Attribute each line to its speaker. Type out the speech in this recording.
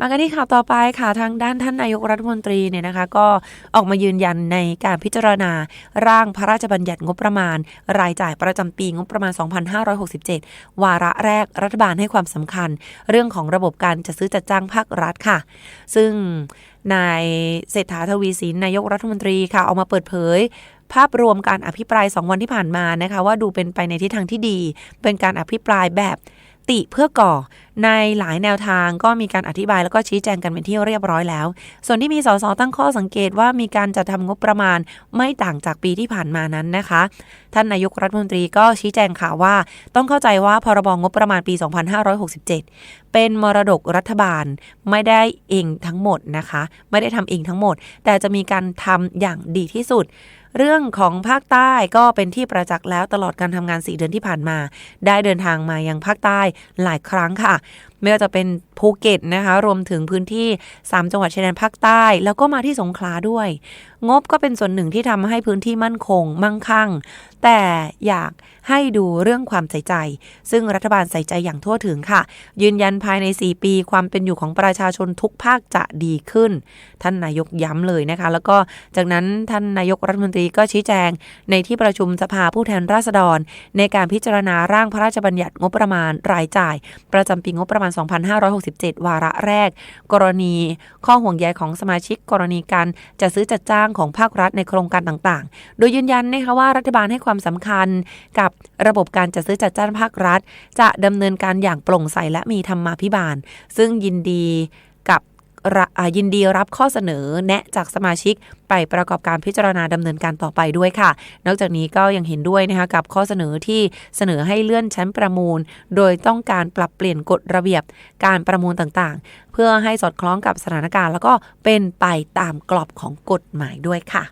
Speaker 1: มากันที่ข่าวต่อไปค่ะทางด้านท่านนายกรัฐมนตรีเนี่ยนะคะ ก็ออกมายืนยันในการพิจารณาร่างพระราชบัญญัติงบประมาณ รายจ่ายประจำปีงบประมาณ 2567 วาระแรกรัฐบาลให้ความสำคัญ เรื่องของระบบการจัดซื้อจัดจ้างภาครัฐค่ะ ซึ่งนายเศรษฐาทวีสินนายกรัฐมนตรีค่ะออกมาเปิดเผยภาพรวมการอภิปราย 2 วันที่ผ่านมานะคะว่าดูเป็นไปในทิศทางที่ดี เป็นการอภิปรายแบบ ติเพื่อก่อในหลายแนวทางก็มีการอธิบายแล้วก็ชี้แจงกันเป็นที่เรียบร้อยแล้ว ส่วนที่มีสสตั้งข้อสังเกตว่ามีการจัดทำงบประมาณไม่ต่างจากปีที่ผ่านมานั้นนะคะ ท่านนายกรัฐมนตรีก็ชี้แจงข่าวว่า ต้องเข้าใจว่าพรบงบประมาณปี 2567 เป็นมรดกรัฐบาลไม่ได้เองทั้งหมดนะคะ ไม่ได้ทำเองทั้งหมด แต่จะมีการทำอย่างดีที่สุด เรื่องของภาคใต้ก็เป็นที่ประจักษ์แล้วตลอดการทำงาน 4 เดือนที่ผ่านมา ได้เดินทางมายังภาคใต้หลายครั้งค่ะไม่ว่าจะเป็นภูเก็ตนะคะ รวมถึงพื้นที่ 3 จังหวัดชายแดนภาคใต้ แล้วก็มาที่สงขลาด้วย งบก็เป็นส่วนหนึ่งที่ทำให้พื้นที่มั่นคง มั่งคั่ง แต่อยากให้ดูเรื่องความใส่ใจ ซึ่งรัฐบาลใส่ใจอย่างทั่วถึงค่ะ ยืนยันภายใน 4 ปีความเป็นอยู่ของประชาชนทุกภาคจะดีขึ้น ท่านนายกย้ำเลยนะคะ แล้วก็จากนั้นท่านนายกรัฐมนตรีก็ชี้แจง ในที่ประชุมสภาผู้แทนราษฎร ในการพิจารณาร่างพระราชบัญญัติงบประมาณรายจ่าย ประจำปีงบประมาณ2567 วาระแรก กรณีข้อห่วงใยของสมาชิกกรณีการจะซื้อจัดจ้างของภาครัฐในโครงการต่างๆ โดยยืนยันนะคะว่ารัฐบาลให้ความสำคัญกับระบบการจัดซื้อจัดจ้างภาครัฐ จะดำเนินการอย่างโปร่งใสและมีธรรมาภิบาล ซึ่งยินดี ยินดีรับข้อเสนอแนะจากสมาชิกไปประกอบการพิจารณาดำเนินการต่อไปด้วยค่ะ นอกจากนี้ก็ยังเห็นด้วยนะคะกับข้อเสนอที่เสนอให้เลื่อนชั้นประมูล โดยต้องการปรับเปลี่ยนกฎระเบียบการประมูลต่างๆ เพื่อให้สอดคล้องกับสถานการณ์ แล้วก็เป็นไปตามกรอบของกฎหมายด้วยค่ะ